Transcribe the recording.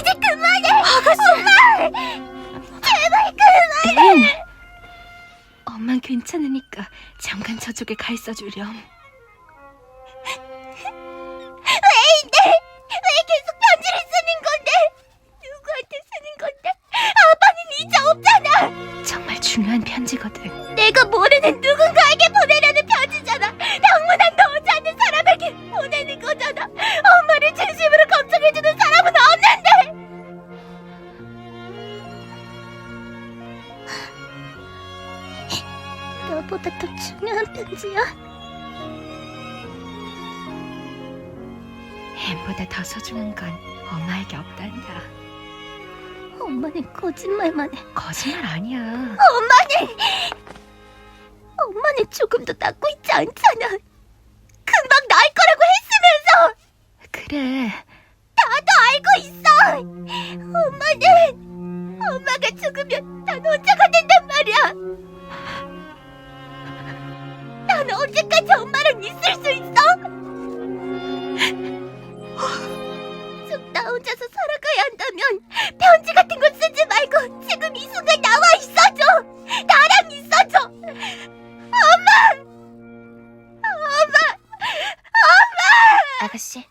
이제 그만해! 아가씨! 엄마! 제발 그만해! 린! 엄만 괜찮으니까 잠깐 저쪽에 가 있어 주렴. 왜인데? 왜 계속 편지를 쓰는 건데? 누구한테 쓰는 건데? 아빠는 이제 없잖아! 정말 중요한 편지거든. 내가 모르는 누군가에게 보내려는 편지잖아. 너보다 더 중요한 편지야. 햄보다 더 소중한 건 엄마에게 없단다. 엄마는 거짓말만 해. 거짓말 아니야. 엄마는 엄마는 조금도 낫고 있지 않잖아. 금방 나을 거라고 했으면서. 그래. 나도 알고 있어. 엄마는 엄마가 죽으면 난 혼자 난 언제까지 엄마랑 있을 수 있어? 좀 나 혼자서 살아가야 한다면 편지 같은 거 쓰지 말고 지금 이 순간 나와 있어줘. 나랑 있어줘. 엄마. 엄마. 아가씨. 아가씨!